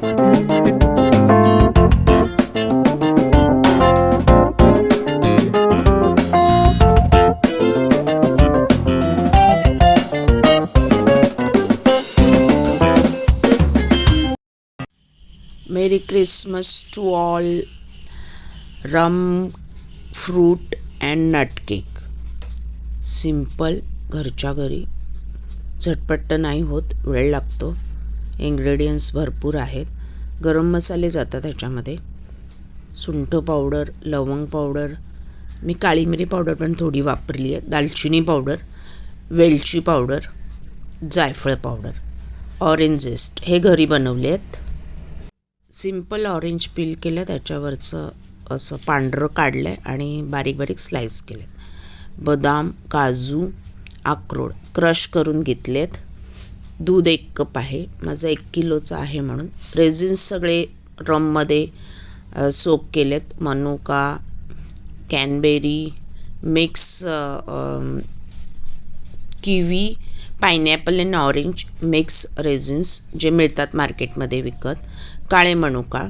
Merry Christmas to all rum fruit and nut cake simple घरच्या घरी. झटपट नाही होत वेळ लागतो. इन्ग्रेडियंट्स भरपूर आहेत. गरम मसाले जातात ह्याच्यामध्ये. सुंठ पावडर लवंग पावडर मी काळी मिरी पावडर पण थोडी वापरली आहे दालचिनी पावडर वेलची पावडर जायफळ पावडर ऑरेंजेस्ट हे घरी बनवले आहेत सिंपल ऑरेंज पील केलं त्याच्यावरचं असं पांढरं काढलं आहे आणि बारीक बारीक स्लाईस केले बदाम काजू अक्रोड. क्रश करून घेतलेत. दूध एक कप आहे. माझं एक किलोचं आहे म्हणून. रेझिन्स सगळे रममध्ये सोक सोक केलेत. मनुका cranberry mix kiwi pineapple and orange mix raisins जे मिळतात मार्केटमध्ये विकत. काळे मनुका.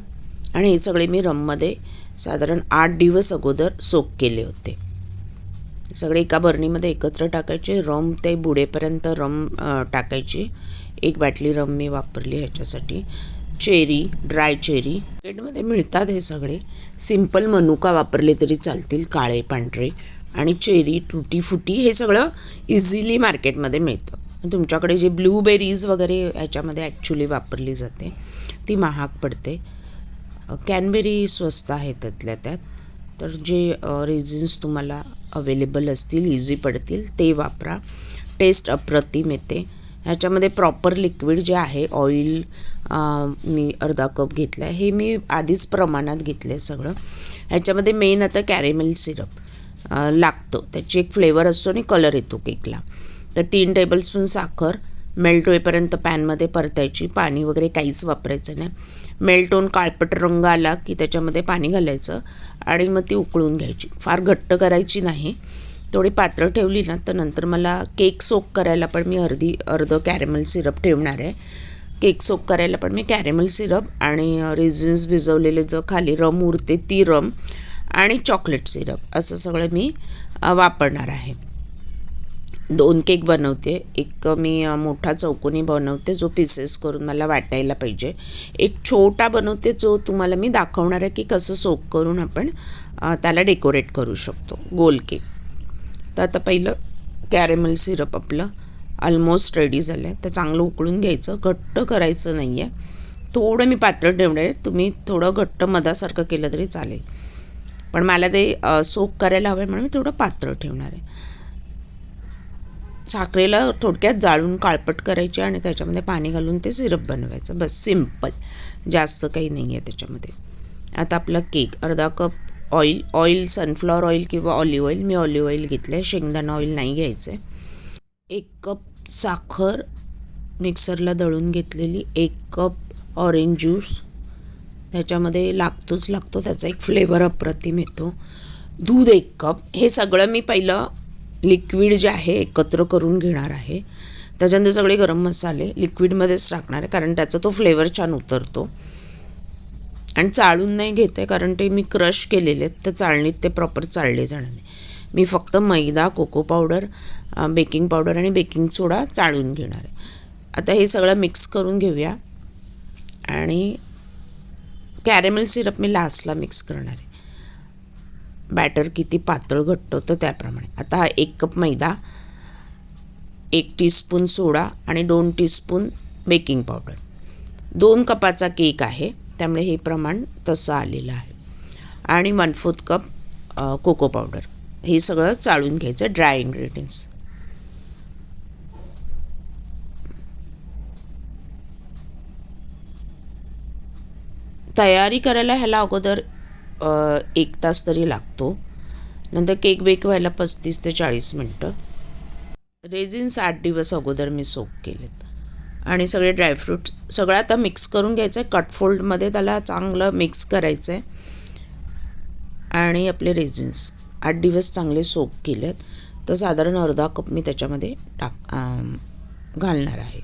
आणि हे सगळे मी रममध्ये साधारण आठ दिवस अगोदर सोक केले होते. सगळे एका बरणीमध्ये एकत्र टाकायचे. रम ते बुडेपर्यंत रम टाकायची. एक बाटली रम मी वापरली ह्याच्यासाठी. Cherry dry cherry. मार्केटमध्ये मिळतात हे सगळे. सिंपल मनुका वापरले तरी चालतील काळे पांढरे. आणि चेरी टुटी फुटी हे सगळं इझिली मार्केटमध्ये मिळतं. तुमच्याकडे जे ब्लूबेरीज वगैरे ह्याच्यामध्ये ॲक्च्युली वापरली जाते ती महाग पडते. कॅनबेरी स्वस्त आहे त्यातल्या त्यात. तर जे रेझिन्स तुम्हाला अवेलेबल असतील इझी पडतील ते वापरा. टेस्ट अप्रतिम येते. ह्याच्यामध्ये प्रॉपर लिक्विड जे आहे ऑइल मी अर्धा कप घेतला आहे. हे मी आधीच प्रमाणात घेतलं आहे सगळं. ह्याच्यामध्ये मेन आता कॅरेमेल सिरप लागतं. त्याची एक फ्लेवर असतो आणि कलर येतो केकला तर तीन टेबलस्पून साखर मेल्ट होईपर्यंत पॅनमध्ये परतायची. पाणी वगैरे काहीच वापरायचं नाही. मेल्ट होऊन काळपट रंग आला की त्याच्यामध्ये पाणी घालायचं. आणि मग ती उकळून घ्यायची. फार घट्ट करायची नाही. थोडी पात्र ठेवली ना तर नंतर मला केक सोक करायला पण मी अर्धी अर्धं कॅरेमल सिरप ठेवणार आहे. केक सोक करायला पण मी कॅरेमल सिरप आणि रेझिन्स भिजवलेले जो खाली रम उरते ती रम आणि चॉकलेट सिरप असं सगळं मी वापरणार आहे. दोन केक बनवते. एक मी मोठा चौकोनी बनवते जो पीसेस करून मला वाटायला पाहिजे. एक छोटा बनवते जो तुम्हाला मी दाखवणार आहे की कसं सोक करून आपण त्याला डेकोरेट करू शकतो. गोल केक. तर आता पहिलं कॅरेमल सिरप आपलं ऑलमोस्ट रेडी झालं आहे. तर चांगलं उकळून घ्यायचं. घट्ट करायचं नाही आहे थोडं मी पातळ ठेवणार आहे तुम्ही थोडं घट्ट मधासारखं केलं तरी चालेल. पण मला ते सोक करायला हवं आहे म्हणून मी थोडं पातळ ठेवणार आहे. साखरेला थोडक्यात जाळून काळपट करायची आणि त्याच्यामध्ये पाणी घालून ते सिरप बनवायचं. बस सिंपल जास्त काही नाही आहे त्याच्यामध्ये. आता आपला केक अर्धा cup oil oil sunflower oil किंवा ऑलिव्ह ऑइल. मी ऑलिव्ह ऑइल घेतलं आहे शेंगदाणा ऑइल नाही घ्यायचं आहे एक कप साखर मिक्सरला दळून घेतलेली एक कप ऑरेंज ज्यूस. त्याच्यामध्ये लागतोच लागतो त्याचा एक फ्लेवर अप्रतिम येतो. दूध एक कप. हे सगळं मी पहिलं लिक्विड जे आहे एकत्र करून घेणार आहे. त्याच्यानंतर सगळे गरम मसाले लिक्विडमध्येच टाकणार आहे कारण त्याचा तो फ्लेवर छान उतरतो. आणि चाळून नाही घेत आहे कारण ते मी क्रश केलेले आहेत तर चाळणीत ते प्रॉपर चाळले जाणार नाही. मी फक्त मैदा कोको पावडर बेकिंग पावडर आणि बेकिंग सोडा चाळून घेणार आहे. आता हे सगळं मिक्स करून घेऊया. आणि कॅरेमेल सिरप मी लास्टला मिक्स करणार आहे. बॅटर किती पातळ घट्ट होतं त्याप्रमाणे. आता हा एक कप मैदा एक टीस्पून सोडा आणि दोन टीस्पून बेकिंग पावडर दोन कपाचा केक आहे त्यामुळे हे प्रमाण तसं आलेलं आहे. आणि one fourth cup cocoa powder हे सगळं चाळून घ्यायचं ड्राय इन्ग्रेडियंट्स तयारी करायला ह्याला अगोदर एक तास तरी लागतो. नंतर केक बेक व्हायला पस्तीस ते चाळीस मिनटं. रेझिन्स आठ दिवस अगोदर मी सोक केलेत. आणि सगळे ड्रायफ्रूट्स सगळं आता मिक्स करून घ्यायचं आहे कटफोल्डमध्ये त्याला चांगलं मिक्स करायचं आहे आणि आपले रेझिन्स आठ दिवस चांगले सोक केलेत. तर साधारण अर्धा कप मी त्याच्यामध्ये टाक घालणार आहे.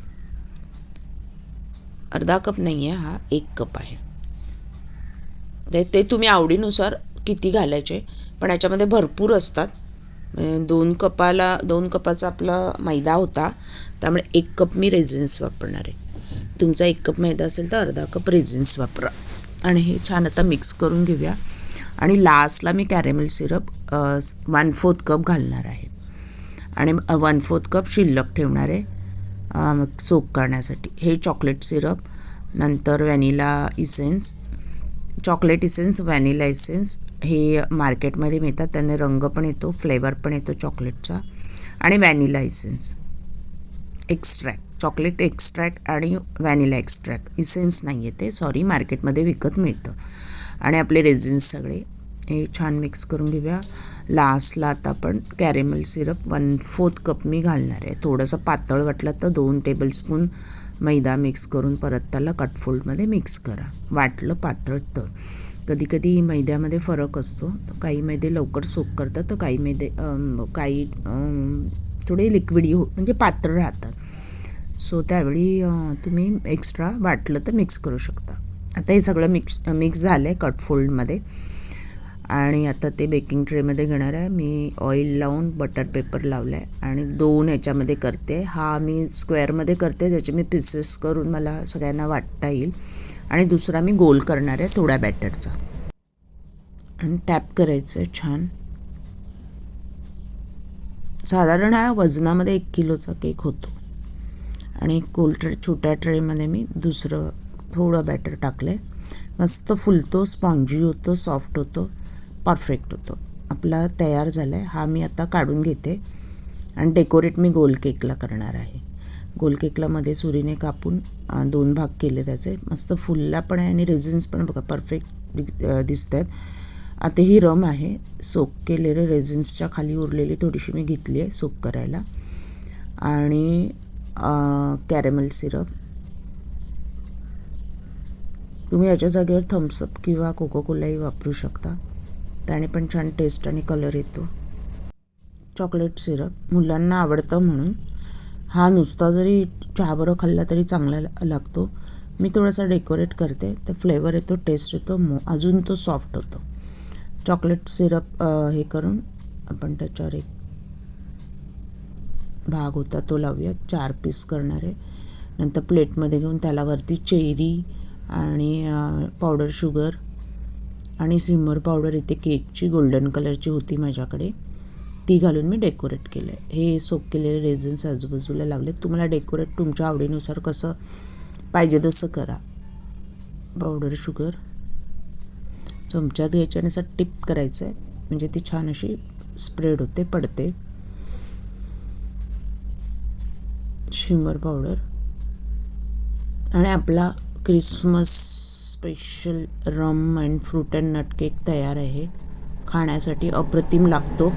अर्धा कप नाही आहे हा एक कप आहे. ते ते तुम्ही आवडीनुसार किती घालायचे पण याच्यामध्ये भरपूर असतात. दोन कपाला दोन कपाचा आपला मैदा होता त्यामुळे एक कप मी रेझिन्स वापरणार आहे. तुमचा एक कप मैदा असेल तर अर्धा कप रेझिन्स वापरा. आणि हे छान आता मिक्स करून घेऊया. आणि लास्टला मी caramel syrup one fourth cup घालणार आहे. आणि वन फोर्थ कप शिल्लक ठेवणार आहे सोक करण्यासाठी. हे चॉकलेट सिरप नंतर vanilla essence chocolate essence vanilla essence हे मार्केटमध्ये मिळतात. त्याने रंग पण येतो फ्लेवर पण येतो चॉकलेटचा आणि vanilla essence extract chocolate extract आणि व्हॅनिला एक्स्ट्रॅक्ट इसेन्स नाही आहे ते. सॉरी मार्केटमध्ये विकत मिळतं. आणि आपले रेझिन्स सगळे. हे छान मिक्स करून घेऊया. लास्टला आता आपण caramel syrup one fourth cup मी घालणार आहे. थोडंसं पातळ वाटलं तर दोन टेबलस्पून मैदा मिक्स करून परत त्याला कटफोल्डमध्ये मिक्स करा. वाटलं पातळ तर. कधी कधी मैद्यामध्ये फरक असतो. तर काही मैदे लवकर सोक करतात तर काही मैदे काही थोडे थोडे हो, लिक्विड म्हणजे पातळ राहतात. सो त्यावेळी तुम्ही एक्स्ट्रा वाटलं तर मिक्स करू शकता. आता हे सगळं मिक्स मिक्स झालं आहे कटफोल्डमध्ये आणि आता ते बेकिंग ट्रेमध्ये घेणार आहे. मी ऑइल लावून बटर पेपर लावलं आहे आणि दोन ह्याच्यामध्ये करते. हा मी स्क्वेअरमध्ये करते ज्याचे मी पीसेस करून मला सगळ्यांना वाटता येईल. आणि दुसरा मी गोल करणार आहे थोड्या बॅटरचा आणि टॅप करायचं आहे छान. साधारण हा वजनामध्ये एक किलोचा केक होतो. आणि गोल ट्रे छोट्या ट्रेमध्ये मी दुसरं थोडं बॅटर टाकलं आहे मस्त फुलतो स्पॉन्जी होतो सॉफ्ट होतो. परफेक्ट होतं. आपला तयार झाला आहे हा मी आता काढून घेते. आणि डेकोरेट मी गोल केकला करणार आहे. गोल केकला मध्ये सुरीने कापून दोन भाग केले त्याचे. मस्त फुलला पण आहे आणि रेझिन्स पण बघा परफेक्ट दिसत आहेत आता ही रम आहे. सोक केलेले रेझिन्सच्या खाली उरलेली थोडीशी मी घेतली आहे सोक करायला. आणि कॅरेमल सिरप तुम्ही याच्या जागेवर थम्सअप किंवा कोको कोलाही वापरू शकता. त्याने पण छान टेस्ट आणि कलर येतो. चॉकलेट सिरप मुलांना आवडतं म्हणून. हा नुसता जरी चहाबरोबर खाल्ला तरी चांगला लागतो. मी थोडासा डेकोरेट करते तर फ्लेवर येतो टेस्ट येतो मो अजून तो सॉफ्ट होतो. चॉकलेट सिरप हे करून आपण त्याच्यावर एक भाग होता तो लावूया. चार पीस करणारे. नंतर प्लेटमध्ये घेऊन त्याला वरती चेरी आणि पावडर शुगर आणि झिमर पावडर इथे केकची गोल्डन कलरची होती माझ्याकडे. ती घालून मी डेकोरेट केलं आहे हे सोक केलेले रेझन्स आजूबाजूला लावले तुम्हाला डेकोरेट तुमच्या आवडीनुसार कसं पाहिजे तसं करा. पावडर शुगर चमच्यात घ्यायची आणि असं टिप करायचं आहे म्हणजे ती छान अशी स्प्रेड होते पडते. शिमर पावडर आणि आपला Christmas special rum and fruit and nut cake तयार आहे. खाण्यासाठी अप्रतिम लागतो.